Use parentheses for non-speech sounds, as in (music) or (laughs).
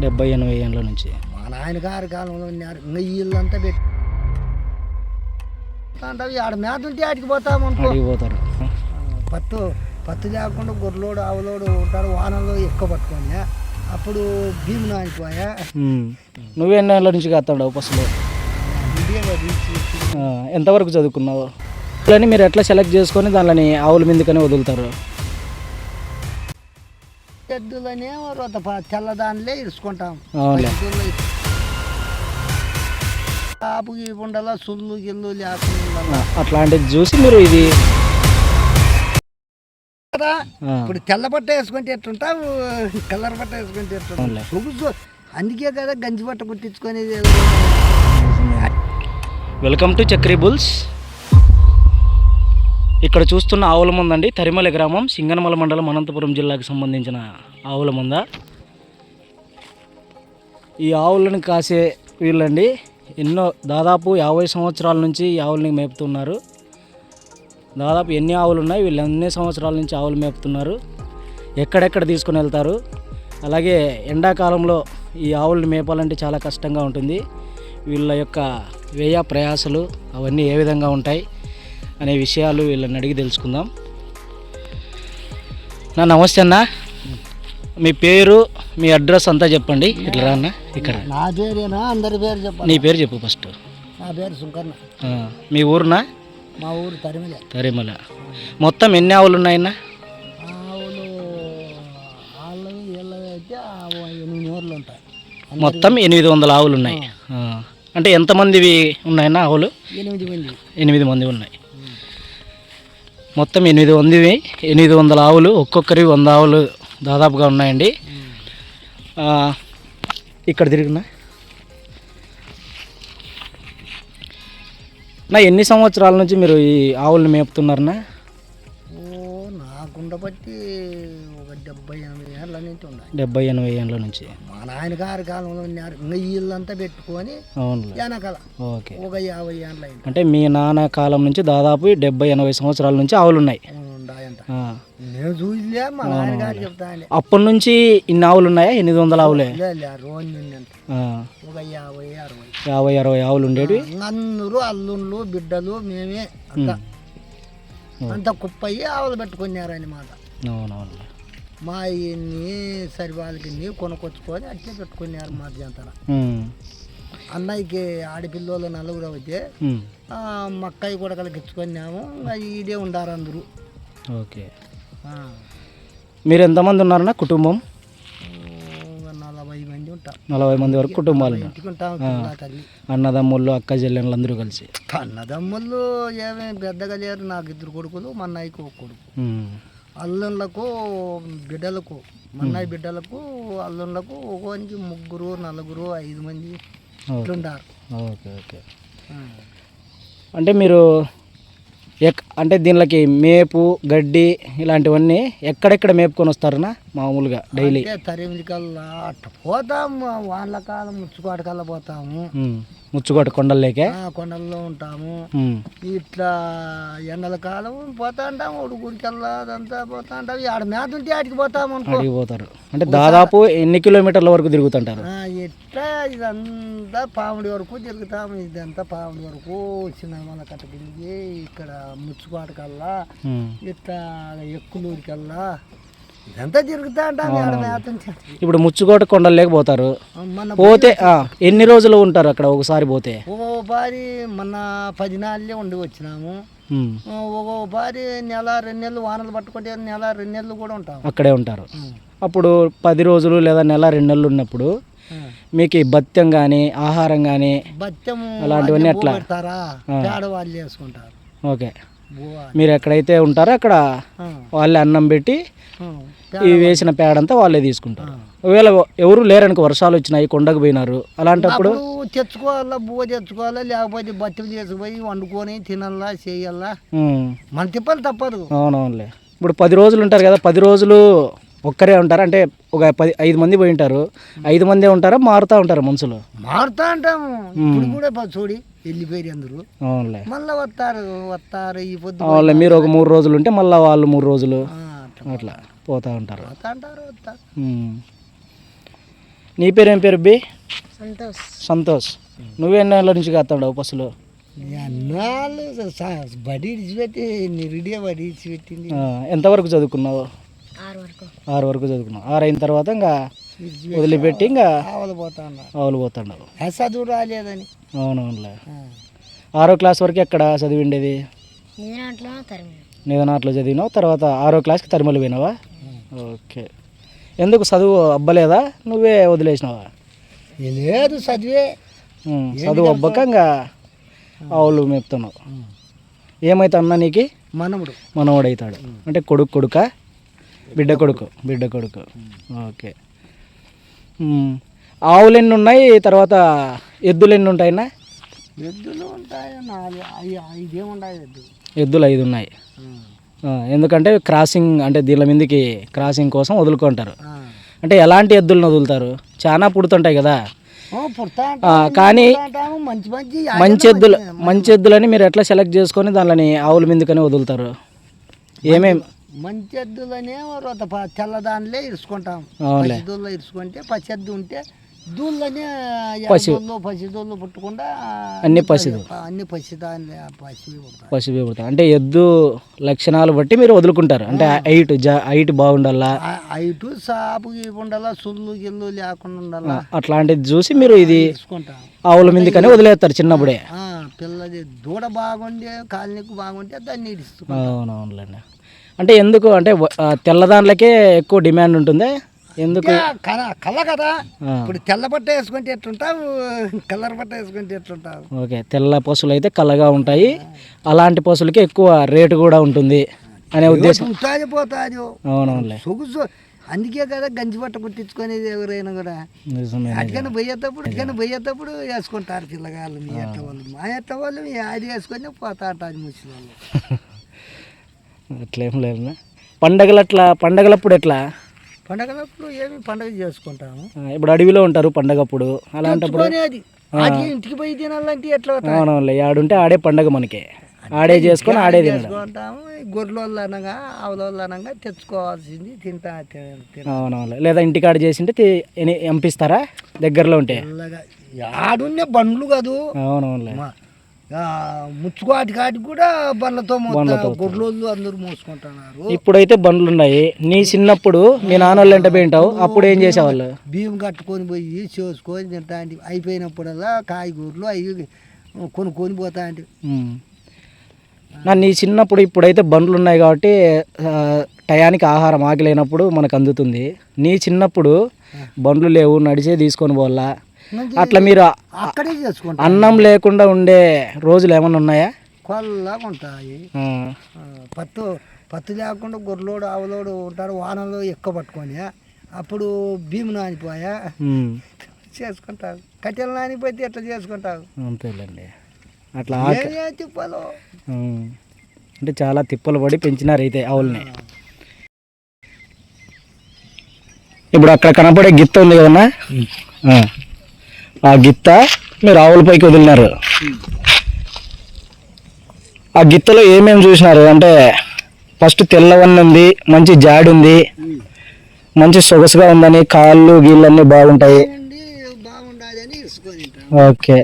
డెబ్బై ఎనభై ఏళ్ళ నుంచి. మా నాయన గారి కాలంలో ఉన్నారు ఇంకా ఇల్లంతా పెట్టి ఆడ మేత ఉంటే ఆడికి పోతాము ఆ, పత్తు పత్తు లేకుండా గొర్రెలోడు ఆవులోడు ఉంటారు వానలో ఎక్కువ పట్టుకొని. అప్పుడు భీము నానిపోయా ఉమ్. నువ్వు ఎన్ని ఏళ్ళ నుంచి కాస్తాడు పసులు? ఎంతవరకు చదువుకున్నావు? ఇట్లని మీరు ఎట్లా సెలెక్ట్ చేసుకొని దానిని ఆవుల మీదకనే వదులుతారు? ఎద్దులనే రొత తెల్లదానిలే ఇరుచుకుంటాం. ఆపు ఉండాల సుల్లు గిల్లు లేకుండా అట్లాంటిది చూసి మీరు ఇది? కదా ఇప్పుడు తెల్ల బట్ట వేసుకుంటే ఎట్టుంటావు? కలర్ బట్ట వేసుకుంటే. సొగుసు అందుకే కదా గంజి బట్ట కుట్టించుకొని వెల్కమ్ టు చక్రీ బుల్స్ ఇక్కడ చూస్తున్న ఆవుల మంద అండి తరిమల గ్రామం సింగనమల మండలం అనంతపురం జిల్లాకు సంబంధించిన ఆవుల మంద ఈ ఆవులను కాసే వీళ్ళండి. ఎన్నో దాదాపు యాభై సంవత్సరాల నుంచి ఈ ఆవులని మేపుతున్నారు. దాదాపు ఎన్ని ఆవులు ఉన్నాయి వీళ్ళు ఎన్ని సంవత్సరాల నుంచి ఆవులు మేపుతున్నారు ఎక్కడెక్కడ తీసుకుని వెళ్తారు. అలాగే ఎండాకాలంలో ఈ ఆవులను మేపాలంటే చాలా కష్టంగా ఉంటుంది. వీళ్ళ యొక్క వ్యయ ప్రయాసలు అవన్నీ ఏ విధంగా ఉంటాయి అనే విషయాలు వీళ్ళని అడిగి తెలుసుకుందాం. నా నమస్తే అన్న. మీ పేరు మీ అడ్రస్ అంతా చెప్పండి. ఇట్లా రా అన్న ఇక్కడ. నా పేరేనా? అందరి పేరు చెప్పాలి? నీ పేరు చెప్పు ఫస్ట్. నా పేరు సుంకర్ణ. మీ ఊరునా? మా ఊరు తరిమిలే. తరిమల. మొత్తం ఎన్ని ఆవులు ఉన్నాయన్న? ఆవులు వాళ్ళవి వీళ్ళవి అయితే ఆ ఎనిమిది ఊర్లు ఉంటాయి. మొత్తం ఎనిమిది వందల ఆవులు ఉన్నాయి. అంటే ఎంతమందివి ఉన్నాయన్న ఆవులు? ఎనిమిది మంది. ఎనిమిది మంది ఉన్నాయి. మొత్తం ఎనిమిది మందివి ఎనిమిది వందల ఆవులు ఒక్కొక్కరి వంద ఆవులు దాదాపుగా ఉన్నాయండి. ఇక్కడ తిరిగినా. నా ఎన్ని సంవత్సరాల నుంచి మీరు ఈ ఆవులను మేపుతున్నారనా ఓ నాకుండ డెబ్బై ఎనభై ఏళ్ళ నుంచి ఉన్నాయి. డెబ్బై ఎనభై ఏళ్ళ నుంచి. మా నాయన గారి కాలంలో ఉన్నారు ఇంకా పెట్టుకొని అవునులే. వెనకాల ఓకే. ఒక యాభై ఏళ్ళ అయింది. అంటే మీ నాన్న కాలం నుంచి దాదాపు డెబ్బై ఎనభై సంవత్సరాల నుంచి ఆవులు ఉన్నాయి. నేను చూసిలే మా నాయన గారు చెప్తాను అప్పటి నుంచి ఇన్ని ఆవులు ఉన్నాయా ఎనిమిది వందల ఆవులే. ఒక యాభై అరవై. యాభై అరవై ఆవులు ఉండేవి అందరూ అల్లుళ్ళు బిడ్డలు మేమే అంత. కుప్పయ్యి ఆవులు పెట్టుకున్నారని మాట అవునవును మా ఇన్ని సరివాళ్ళకి కొనుక్కొచ్చుకొని అట్లే పెట్టుకున్నారు మా ఉమ్, అన్నయ్యకి ఆడపిల్లలు నలుగురు అయితే ఉమ్, ఆ, మా అక్కయ్య కూడా కలిగి ఇచ్చుకున్నాము ఇంకా ఈడే ఉండారు అందరూ. ఓకే. మీరు ఎంతమంది ఉన్నారన్న కుటుంబం? నలభై మంది ఉంటాం. నలభై మంది వరకు కుటుంబాలు అన్నదమ్ముళ్ళు అక్క చెల్లెళ్ళు అందరూ కలిసి. అన్నదమ్ముళ్ళు ఏమీ పెద్దగా లేరు నాకు ఇద్దరు కొడుకులు మా అన్నయ్యకు ఒక కొడుకు. అల్లుళ్ళకు బిడ్డలకు మా అన్నయ్య బిడ్డలకు అల్లుళ్ళకు ఒకనికి ముగ్గురు నలుగురు ఐదు మంది ఇట్లుంటారు ఓకే ఓకే. అంటే మీరు ఎక్ అంటే దీనికి మేపు గడ్డి ఇలాంటివన్నీ ఎక్కడెక్కడ మేపుకొని వస్తారనా మామూలుగా డైలీ. అంటే తరిమికల్లా అట్ట పోతాము వానల కాలం ముచ్చుకోట కల్లా పోతాము. ముచ్చుకోట కొండల్లేకే? ఆ, కొండల్లో ఉంటాము. ఇట్లా ఎండల కాలం పోతా ఉంటాము ఉడుగురికల్లా అదంతా పోతా ఉంటాము ఆడ మేత ఉంటే ఆడికి పోతాము అడిగి పోతారు. అంటే దాదాపు ఎన్ని కిలోమీటర్ల వరకు తిరుగుతుంటారు? ఇట్లా ఇదంతా పాముడి వరకు తిరుగుతాము. ఇదంతా పాముడి వరకు చిన్న కట్ట కిందికి ఇక్కడ ముచ్చుకోట కల్లా. ఇట్లా ఎక్కులూరికల్లా ఇదంతా తిరుగుతా ఉంటే ఇప్పుడు ముచ్చుకోట కొండల్లేకి పోతారు. మన పోతే ఎన్ని రోజులు ఉంటారు అక్కడ ఒకసారి పోతే? పారి మొన్న పది నాళ్ళే ఉండి వచ్చినాము. ఉమ్, ఒక పారి నెల రెండు నెలలు వానలు పట్టుకుంటే నెల రెండు నెలలు కూడా ఉంటాము. అక్కడే ఉంటారు. అప్పుడు పది రోజులు లేదా నెల రెండు నెలలు ఉన్నప్పుడు మీకు ఈ భత్యం కానీ ఆహారం కానీ బత్తెము అలాంటివన్నీ వాళ్ళు వేసుకుంటారు ఓకే. మీరు ఎక్కడైతే ఉంటారో అక్కడ వాళ్ళే అన్నం పెట్టి ఈ వేసిన పేడంతా వాళ్ళే తీసుకుంటారు. ఒకవేళ ఎవరు లేరనుకో వర్షాలు వచ్చినాయి కొండకు పోయినారు అలాంటప్పుడు? తెచ్చుకోవాలా బువ్వ తెచ్చుకోవాలా లేకపోతే బత్తెలు చేసుకుపోయి వండుకొని తినాలా చేయాలా? మన తిప్పలు తప్పదు. అవునవునులే. ఇప్పుడు పది రోజులు ఉంటారు కదా పది రోజులు ఒక్కరే ఉంటారు. అంటే ఒక పది ఐదు మంది పోయి ఉంటారు. ఐదు మందే ఉంటారా మారుతూ ఉంటారు మనుషులు? మారుతా అంటాము ఇప్పుడు కూడా చూడి వెళ్ళిపోయి అందరూ. అవునులే. మళ్ళీ వస్తారు వస్తారు ఈ పొద్దు అవునులే మీరు ఒక మూడు రోజులు ఉంటే మళ్ళీ వాళ్ళు మూడు రోజులు. అట్లా. పోతూ ఉంటారు. నీ పేరు ఏం పేరు బి? సంతోష్. సంతోష్. నువ్వెన్నేళ్ళ నుంచి కాస్తాడు పసులు బడి ఇడిచిపెట్టి నిరుడిగా బడి ఇడిచిపెట్టింది. ఆ, ఎంతవరకు చదువుకున్నావు? ఆరు వరకు. చదువుకున్నావు. ఆరు అయిన తర్వాత ఇంకా వదిలిపెట్టి ఇంకా ఆవలు పోతా ఉన్నా ఆవులు పోతున్నావు ఆ చదువు రాలేదని. అవునవునులే. ఆరో క్లాస్ వరకు ఎక్కడ చదివిండేది? తరిమి నిదనాట్లో చదివినావు? తర్వాత ఆరో క్లాస్కి తరిమల పోయినావా? ఓకే. ఎందుకు చదువు అబ్బలేదా? నువ్వే వదిలేసినావా? లేదు చదివే. చదువు అబ్బక ఇంకా ఆవులు మేపుతున్నావు. ఏమైతే అన్నా నీకు? మనముడు మనవాడు అవుతాడు అంటే కొడుకు కొడుక? బిడ్డ కొడుకు. బిడ్డ కొడుకు. ఓకే. ఆవులు ఎన్ని ఉన్నాయి తర్వాత ఎద్దులు ఎన్ని ఉంటాయినా ఎద్దులు ఉంటాయి నాలుగు ఐ- ఐదే ఉన్నాయి ఎద్దు ఎద్దులు ఐదు ఉన్నాయి. ఎందుకంటే క్రాసింగ్ అంటే దీని మీదకి క్రాసింగ్ కోసం వదులుకుంటారు. అంటే ఎలాంటి ఎద్దులను వదులుతారు? చాలా పుడుతుంటాయి కదా. కానీ మంచి ఎద్దులు మంచి ఎద్దులని మీరు ఎట్లా సెలెక్ట్ చేసుకొని దానిని ఆవుల మీదకనే వదులుతారు? ఏమేం? మంచి ఎద్దులనే తెల్లదానిలే ఇరుచుకుంటాం. పసిదూళ్ళు ఇరుచుకుంటే పసిద్దు ఉంటే దూళ్ళనే పసి- పసిదూళ్ళు పుట్టకుండా అన్ని పసిదు అన్ని పసివి పుడతాయి. అంటే ఎద్దు లక్షణాలు బట్టి మీరు వదులుకుంటారు. అంటే హైట్ హైట్ బాగుండాలా? ఐటు సాపు ఉండాలా సుల్లు గిల్లు లేకుండా ఉండాలా? అట్లాంటిది చూసి మీరు ఇది ఆవుల మీదకనే వదిలేస్తారు చిన్నప్పుడే. పిల్లది దూడ బాగుండే కాలనీకు బాగుంటే దాన్ని అవునవునులేండి. అంటే ఎందుకు? అంటే తెల్లదాండ్లకే ఎక్కువ డిమాండ్ ఉంటుంది? ఎందుకు? కల కదా. ఇప్పుడు తెల్ల బట్ట వేసుకుంటే ఎట్లుంటావు? కలర్ బట్ట వేసుకుంటే ఎట్లుంటావు? ఓకే తెల్ల పశువులు అయితే కల్లగా ఉంటాయి. అలాంటి పశువులకి ఎక్కువ రేటు కూడా ఉంటుంది అనే ఉద్దేశం. ఉంటుంది పోతుంది. అవునవునులే. సొగుసు. అందుకే కదా గంజి బట్ట కుట్టించుకునేది ఎవరైనా కూడా. అటుకని పోయేటప్పుడు అటుకని పోయేటప్పుడు వేసుకుంటారు పిల్లగాళ్ళు మీ ఎట్ట వాళ్ళు మా ఎట్ట వాళ్ళు మీ అది వేసుకొని పోతా అంటారు ముసలి వాళ్ళు (laughs) అట్లేం లేదు పండగలు అట్లా పండగలప్పుడు ఎట్లా? పండగలప్పుడు ఏమి పండగ చేసుకుంటాము. ఇప్పుడు అడవిలో ఉంటారు పండగప్పుడు. అలాంటప్పుడు అది. ఇంటికి పోయి తినాలంటే ఎట్లా? అవునవునులే ఆడుంటే ఆడే పండగ మనకి. ఆడే చేసుకొని ఆడే తినడం. చేసుకుంటాము గొర్రెలు అనగా ఆవుల అనగా తెచ్చుకోవాల్సింది తింటా అవునవునులే. లేదా ఇంటికాడ చేసింటే ఎంపిస్తారా? దగ్గరలో ఉంటే. ఆడున్నే బండ్లు కాదు. అవునవునులే. ఆ, ముచ్చుకోటి కాటికి కూడా బండ్లతో గొర్రెలు అందరూ మోసుకుంటున్నారు. ఇప్పుడైతే బండ్లు ఉన్నాయి నీ చిన్నప్పుడు మీ నాన్నోళ్ళు ఎంట పోయింటావు అప్పుడు ఏం చేసేవాళ్ళు? బియ్యం కట్టుకొని పోయి చేసుకొని తింటా అంటే అయిపోయినప్పుడల్లా కాయగూరలు అవి కొనుక్కొని పోతా అంటే ఉమ్. నా నీ చిన్నప్పుడు ఇప్పుడైతే బండ్లు ఉన్నాయి కాబట్టి టయానికి ఆహారం ఆకలేనప్పుడు మనకు అందుతుంది. నీ చిన్నప్పుడు బండ్లు లేవు నడిచే తీసుకొని పోవాలా? అట్లా మీరు అక్కడే చేసుకుంటా. అన్నం లేకుండా ఉండే రోజులు ఏమైనా ఉన్నాయా? కొల్లగా ఉంటాయి. పత్తు పత్తు లేకుండా గొర్రెలోడు ఆవులోడు ఉంటారు వానలో ఎక్కువ పట్టుకొని. అప్పుడు భీము నానిపోయా. ఉమ్. చేసుకుంటావు కట్టెలు నానిపోతే ఎట్లా చేసుకుంటావు అంతేలేండి. అట్లా తిప్పలు. అంటే చాలా తిప్పలు పడి పెంచినారు అయితే ఆవుల్ని. ఇప్పుడు అక్కడ కనపడే గిత్త ఉంది కదన్నా? ఆ. గిత్త మీరు ఆవుల పైకి వదిలినారు. ఆ గిత్తలో ఏమేమి చూసినారు? అంటే ఫస్ట్ తెల్లవన్న ఉంది మంచి జాడి ఉంది మంచి సొగసుగా ఉందని కాళ్ళు గీళ్ళన్నీ బాగుంటాయి. ఓకే.